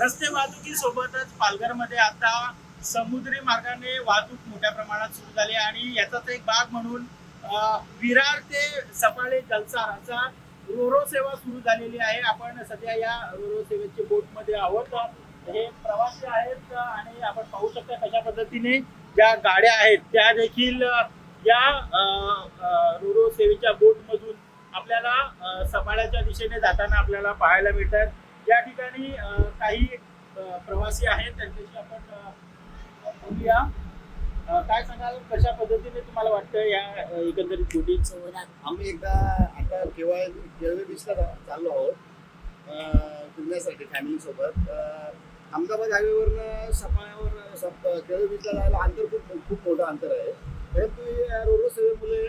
रस्ते वाहतुकीसोबतच पालघरमध्ये आता समुद्री मार्गाने वाहतूक मोठ्या प्रमाणात सुरू झाली आहे आणि याचाच एक भाग म्हणून विरार ते सफाळे जलसार असा रोरो सेवा सुरू झालेली आहे. आपण सध्या या रोरो सेवेच्या बोटमध्ये आहोत. हे प्रवासी आहेत आणि आपण पाहू शकता कशा पद्धतीने ज्या गाड्या आहेत त्या देखील या रोरो सेवेच्या बोटमधून आपल्याला सफाळ्याच्या दिशेने जाताना आपल्याला पाहायला मिळतात. या ठिकाणी काही प्रवासी आहेत त्यांच्याशी आपण बोलूया. काय सांगाल? कशा पद्धतीने तुम्हाला वाटतं या एकंदरीत बोटीत हो, आम्ही एकदा आता केव्हा केळवे बीचला जा- चाललो आहोत फिरण्यासाठी फॅमिलीसोबत अहमदाबाद हायवेवरनं सफाळ्यावर सप केळवे बीचला जायला अंतर खूप खूप मोठं अंतर आहे. परंतु या रोरो सेवेमुळे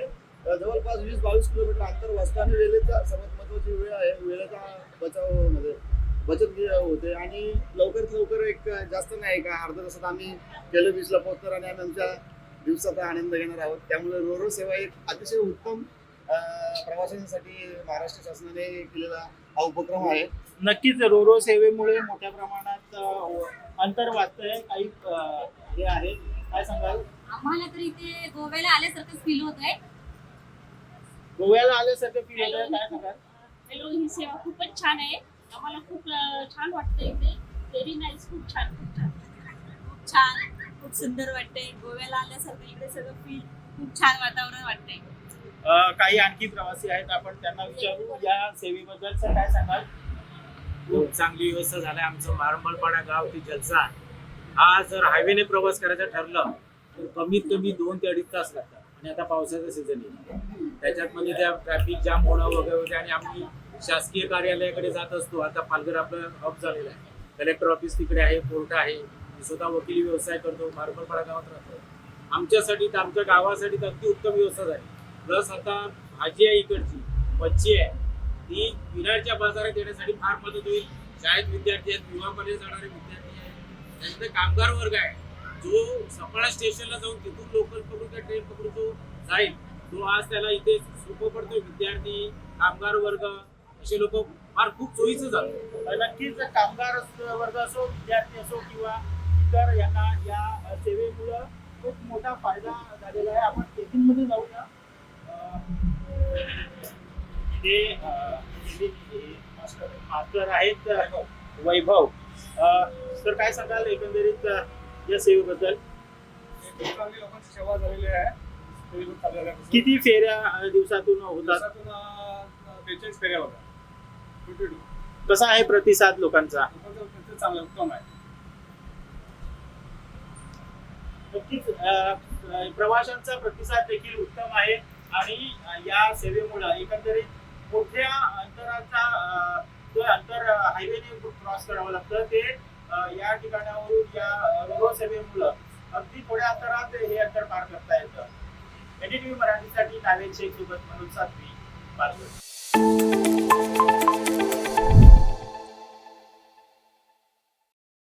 जवळपास वीस बावीस किलोमीटर अंतर वाचतं वेळेचा सर्वात महत्वाची वेळ आहे वेळेचा बचाव म्हणजे बचत होते आणि लवकरात लवकर एक जास्त नाही का अर्धा तासात आम्ही केळवे बीचला पोहोचणार आणि आम्ही आमच्या दिवसाचा आनंद घेणार आहोत. त्यामुळे रोरो सेवा एक अतिशय उत्तम प्रवाशांसाठी महाराष्ट्र शासनाने केलेला हा उपक्रम आहे. नक्कीच रोरो सेवेमुळे मोठ्या प्रमाणात अंतर वाचतंय. काही हे आहे. काय सांगाल? आम्हाला तर इथे गोव्याला आल्यासारखंच फील होत आहे. गोव्याला आल्यासारखं फील होतं काय सांगाल? हॅलो ही सेवा खूपच छान आहे. आम्हाला खूप छान वाटतं इथे. व्हेरी नाईस खूप छान खूप छान. खूप छान खूप सुंदर वाटते गोव्याला आल्यासारखं इकडे सगळं फील खूप छान वातावरण वाटतंय. अं, काही आणखी प्रवासी आहेत आपण त्यांना विचारू. या सेवेबद्दल काय सांगाल? खूप चांगली व्यवस्था झाली. आमचं मारंबलपाडा गाव ते जलसा हा जर हायवेने प्रवास करायचं ठरलं तर कमीत कमी दोन ते अडीच तास लागतात. आणि आता पावसाचा सीझन आहे. त्याच्यात म्हणजे त्या ट्रॅफिक जाम होणं वगैरे वगैरे आणि आम्ही शासकीय कार्यालयाकडे जात असतो. आता पालघर आपलं हब झालेलं आहे. कलेक्टर ऑफिस तिकडे आहे कोर्ट आहे. मी स्वतः वकिली व्यवसाय करतो मारंबलपाडा गावात राहतो. आमच्यासाठी तर आमच्या गावासाठी तर अगदी उत्तम व्यवस्था झाली. प्लस आता भाजी आहे इकडची मच्छी आहे. ती विरारच्या बाजारात येण्यासाठी फार मदत होईल. शाळेत विद्यार्थी आहेत विवाहामध्ये जाणारे विद्यार्थी आहेत. त्यानंतर कामगार वर्ग आहे. जो सफाळा स्टेशनला जाऊन तिथून लोकल पकडून त्या ट्रेन पकडून तो जाईल तो आज त्याला इथे सोपं पडतो विद्यार्थी कामगार वर्ग असे लोक फार खूप सोयीचं झालं. नक्कीच कामगार वर्ग असो विद्यार्थी असो किंवा इतर यांना या सेवेमुळं खूप मोठा फायदा झालेला आहे. आपण केबिनमध्ये जाऊया. ते मास्टर आहेत वैभव. सर तर काय सांगाल एकंदरीत? या सेवेबद्दल? खूप चांगली लोकांची सेवा झालेली आहे किती फेऱ्या दिवसातून होतात? बेचाळीस फेऱ्या होतात कसा आहे प्रतिसाद लोकांचा? उत्तम आहे नक्कीच प्रवाशांचा प्रतिसाद देखील उत्तम आहे आणि या सेवेमुळे एकंदरीत मोठ्या अंतराचा जो अंतर हायवेने क्रॉस करावं लागतं ते या ठिकाणावरून या रोरो सेवेमुळं अगदी थोड्या अंतरात हे अंतर पार करता येतं. एनडीटीव्ही मराठीसाठी नावेद शेख सोबत मनोज सातवी पालघर